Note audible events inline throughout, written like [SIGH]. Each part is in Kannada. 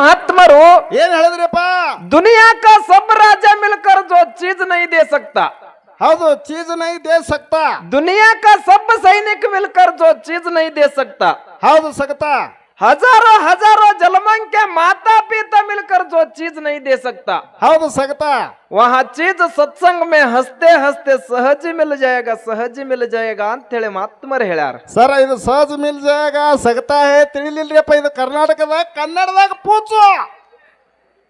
ಮಹಾತ್ಮರು ಏನ್ ಹೇಳಿದ್ರಪ್ಪ? ದುನಿಯಾಕ ಸಬ್ ರಾಜ ಮಿಲ್ಕರ್ ಜೋ ಚೀಜ್ ನೈ ದೇ ಸಕ್ತಾ. ಹೌದು ಚೀಜ್ ನೈ ದೇ ಸಕ್ತಾ. ದುನಿಯಾಕ ಸಬ್ ಸೈನಿಕ ಮಿಲ್ಕರ್ ಜೋ ಚೀಜ್ ನೈ ದೇ ಸಕ್ತಾ. ಹೌದು ಸಕ್ತಾ. हजारों हजारों जलमंग के माता पिता मिलकर जो चीज नहीं दे सकता ಹೌದು ಸಕ್ತಾ वहाँ चीज सत्संग में हंसते हंसते सहज मिल जाएगा सहज मिल जाएगा ಅಂತ ಹೇಳಿ ಮಹಾತ್ಮರು ಹೇಳ್ಯಾರ ಸರ್ ಇದು ಸಹಜ ಮಿಲ್ ಜಾಗ ಸಗತಾ ಹೇ ತಿಳಿಲಿಲ್ರಿಪ್ಪ ಇದು ಕರ್ನಾಟಕದಾಗ ಕನ್ನಡದಾಗ ಪೂಚು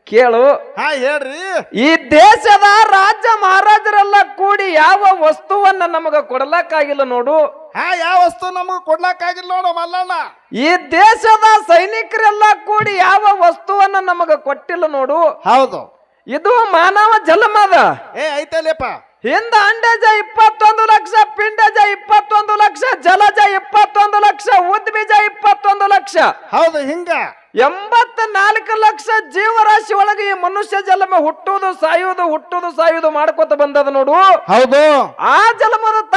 ಕೇಳು ಹಾ ಹೇಳ್ರಿ ಈ ದೇಶದ ರಾಜ್ಯ ಮಹಾರಾಜರೆಲ್ಲ ಕೂಡಿ ಯಾವ ವಸ್ತುವನ್ನ ನಮಗ ಕೊಡಲಕ್ಕಾಗಿಲ್ಲ ನೋಡು ಹಾ ಯಾವ ವಸ್ತು ನಮಗೆ ಕೊಡ್ಲಾಕಾಗಿಲ್ಲ ನೋಡು ಮಲ್ಲಣ್ಣ. ಈ ದೇಶದ ಸೈನಿಕರೆಲ್ಲ ಕೂಡಿ ಯಾವ ವಸ್ತುವನ್ನ ನಮಗ ಕೊಟ್ಟಿಲ್ಲ ನೋಡು. ಹೌದು. ಇದು ಮಾನವ ಜನ್ಮದ ಏ ಐತಲ್ಲಪ್ಪ. ಹಿಂದ ಅಂಡಜ ಇಪ್ಪತ್ತೊಂದು ಲಕ್ಷ ಪಿಂಡಜ ಇಪ್ಪತ್ತೊಂದು ಲಕ್ಷ ಜಲಜ ಇಪ್ಪತ್ತೊಂದು ಲಕ್ಷ ಉದ್ಬೀಜ ಇಪ್ಪತ್ತೊಂದು ಲಕ್ಷ. ಹೌದು ಹಿಂಗ. ಎಂಬತ್ತ ನಾಲ್ಕು ಲಕ್ಷ ಜೀವರಾಶಿ ಒಳಗೆ ಈ ಮನುಷ್ಯ ಜನ್ಮ ಹುಟ್ಟುವುದು ಸಾಯುವುದು ಹುಟ್ಟುವುದು ಸಾಯುವುದು ಮಾಡ್ಕೊತ ಬಂದದ ನೋಡು. ಹೌದು. ಆ ಯಾವ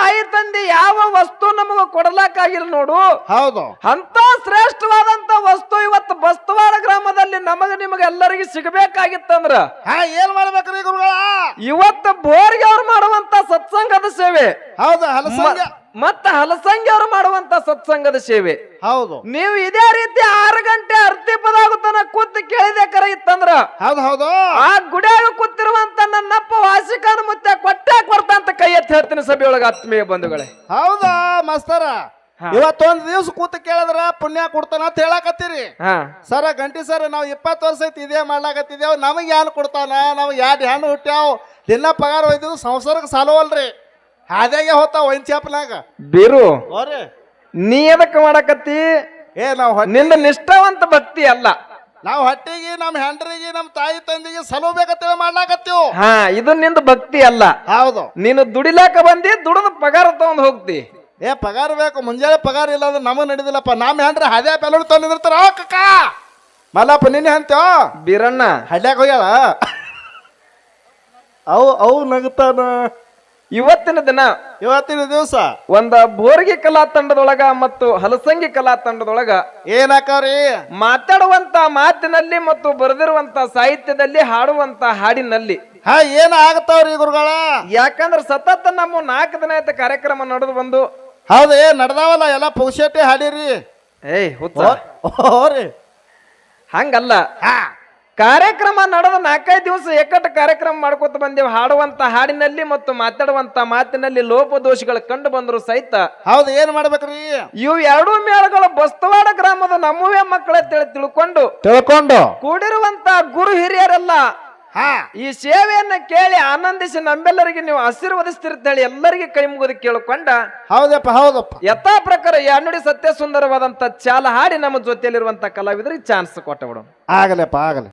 ವಸ್ತು ನಮಗ ಕೊಡಲಾಕಾಗಿಲ್ಲ ನೋಡು. ಹೌದು. ಅಂತ ಶ್ರೇಷ್ಠವಾದಂತ ವಸ್ತು ಇವತ್ತು ಬಸ್ತವಾಡ ಗ್ರಾಮದಲ್ಲಿ ನಮಗ ನಿಮಗೆ ಎಲ್ಲರಿಗೂ ಸಿಗಬೇಕಾಗಿತ್ತಂದ್ರ. ಹಾ ಏನ್ ಮಾಡ್ಬೇಕ್ರಿ ಗುರುಗಳ? ಇವತ್ತು ಬೋರ್ಗೆ ಅವ್ರು ಮಾಡುವಂತ ಸತ್ಸಂಗದ ಸೇವೆ. ಹೌದು ಹಲಸಂಗ. ಮತ್ತ ಹಲಸಂಗಿ ಅವರು ಮಾಡುವಂತ ಸತ್ಸಂಗದ ಸೇವೆ. ಹೌದು. ನೀವು ಇದೇ ರೀತಿ ಆರು ಗಂಟೆ ಅರ್ತಿ ಪದಾಗುತ್ತಾನ ಕೂತು ಕೇಳಿದೆ ಕರೆ ಇತ್ತಂದ್ರ? ಹೌದು ಹೌದು. ಆ ಗುಡಿಯಾಗ ಕೂತಿರುವಂತ ನನ್ನಪ್ಪ ವಾಸಿಕಾನ ಮುತ್ತೆ ಕೊಟ್ಟೆ ಅಂತ ಕೈ ಎತ್ತಿ ಹೇಳ್ತೀನಿ ಸಭೆಯೊಳಗ ಆತ್ಮೀಯ ಬಂಧುಗಳೇ. ಹೌದಾ ಮಸ್ತರ. ಇವತ್ತೊಂದ್ ದಿವ್ಸ ಕೂತು ಕೇಳಿದ್ರ ಪುಣ್ಯ ಕೊಡ್ತಾನ ಅಂತ ಹೇಳಕತ್ತೀರಿ. ಸರ ಗಂಟಿ ಸರ್ ನಾವು ಇಪ್ಪತ್ತು ವರ್ಷ ಐತಿ ಇದೇ ಮಾಡ್ಲಾಕತ್ತಿದೇವ್ ನಮಗ್ ಯಾನ್ ಕೊಡ್ತಾನ? ನಾವ್ ಯಾಡ್ ಹೆಣ್ಣು ಹುಟ್ಟ್ಯಾವ? ದಿನ ಪಗಾರ ಒಯ್ದಿದ್ದು ಸಂಸಾರಕ್ಕೆ ಸಾಲವಲ್ರಿ. ಹಾದ್ಯಾಗೆ ಹೋತಾವ ಒಯ್ನ್ ಚಾಪ್ನಾಗ ಬೀರು ಹೋರಿ. ನೀ ಏನಕ್ಕೆ ಮಾಡಕತ್ತಿ? ಏ ನಾವು ನಿನ್ನ ನಿಂದ ನಿಷ್ಠಾವಂತ ಭಕ್ತಿ ಅಲ್ಲ. ನಾವು ಹಟ್ಟಿಗೆ ನಮ್ಮ ಹೆಂಡ್ರಿಗೆ ನಮ್ಮ ತಾಯಿ ತಂದಿಗೆ ಸಲುಬೇಕಂತೇಳಿ ಮಾಡ್ಲಾಕತ್ತೀವ್. ಹಾ ಇದು ನಿಂದ ಭಕ್ತಿ ಅಲ್ಲ. ಹೌದು. ನೀನು ದುಡಿಲಾಕ ಬಂದಿ ದುಡಿದ ಪಗಾರ ತಗೊಂಡ್ ಹೋಗ್ತಿ. ಏ ಪಗಾರ ಬೇಕು ಮುಂಜಾನೆ ಪಗಾರ ಇಲ್ಲ ಅಂದ್ರೆ ನಮಗೆ ನಡಿದಿಲ್ಲಪ್ಪ. ನಮ್ಮ ಹೆಂಡ್ರೆ ಹದ್ಯಾ ಬೆಲ್ಲೂರು ತಂದಿರ್ತಾರ ಓ ಕಕ್ಕ ಮಲ್ಲಪ್ಪ ನಿನ್ನೆ ಅಂತೋ ಬೀರಣ್ಣ. ಹಳ್ಳ್ಯಾಗ ಹೋಗ್ಯಾಳ? [LAUGHS] ಅವು ಅವು ನಗುತ್ತಾನ ಇವತ್ತಿನ ದಿನ ಇವತ್ತಿನ ದಿವಸ ಒಂದ ಬೋರ್ಗಿ ಕಲಾ ತಂಡದೊಳಗ ಮತ್ತು ಹಲಸಂಗಿ ಕಲಾ ತಂಡದೊಳಗ ಏನಾಕವ್ರಿ ಮಾತಾಡುವಂತ ಮಾತಿನಲ್ಲಿ ಮತ್ತು ಬರೆದಿರುವಂತ ಸಾಹಿತ್ಯದಲ್ಲಿ ಹಾಡುವಂತ ಹಾಡಿನಲ್ಲಿ ಹಾ ಏನ ಆಗತ್ತವ್ರಿ ಗುರುಗಳ? ಯಾಕಂದ್ರೆ ಸತತ ನಮ್ಮ ನಾಲ್ಕು ದಿನ ಆಯ್ತು ಕಾರ್ಯಕ್ರಮ ನಡೆದು ಬಂದು. ಹೌದು ಏ ನಡ್ದಾವಲ್ಲ ಎಲ್ಲ ಪುಕ್ಷಟೆ ಹಾಡಿರಿ. ಏಯ್ ಹುತ್ತ ಹಂಗಲ್ಲ. ಹಾ. ಕಾರ್ಯಕ್ರಮ ನಡೆದ ನಾಲ್ಕೈದು ದಿವಸ ಏಕಟ್ಟು ಕಾರ್ಯಕ್ರಮ ಮಾಡ್ಕೊತ ಬಂದೇವು. ಹಾಡುವಂತ ಹಾಡಿನಲ್ಲಿ ಮತ್ತು ಮಾತಾಡುವಂತ ಮಾತಿನಲ್ಲಿ ಲೋಪದೋಷಗಳು ಕಂಡು ಬಂದ್ರು ಸಹಿತ. ಹೌದು ಏನ್ ಮಾಡ್ಬೇಕ್ರಿ? ಇವು ಎರಡೂ ಮೇಳಗಳು ಬಸ್ತವಾಡ ಗ್ರಾಮದ ನಮ್ಮವೇ ಮಕ್ಕಳ ತಿಳಿ ತಿಳ್ಕೊಂಡು ತಿಳ್ಕೊಂಡು. ಕೂಡಿರುವಂತ ಗುರು ಹಿರಿಯರೆಲ್ಲ ಹಾ. ಈ ಸೇವೆಯನ್ನ ಕೇಳಿ ಆನಂದಿಸಿ ನಮ್ಮೆಲ್ಲರಿಗೆ ನೀವು ಆಶೀರ್ವದಿಸ್ತಿರ್ತೇಳಿ ಎಲ್ಲರಿಗೆ ಕೈ ಮುಗಿದು ಕೇಳಿಕೊಂಡ. ಹೌದಪ್ಪ ಹೌದಪ್ಪ. ಯಥಾ ಪ್ರಕಾರ ಎನ್ನುಡಿ ಸತ್ಯ ಸುಂದರವಾದಂತ ಚಾಲ ಹಾಡಿ ನಮ್ಮ ಜೊತೆಯಲ್ಲಿರುವಂತ ಕಲಾವಿದರಿಗೆ ಚಾನ್ಸ್ ಕೊಟ್ಟ ಬಿಡು. ಆಗಲಪ್ಪ ಆಗಲಿ.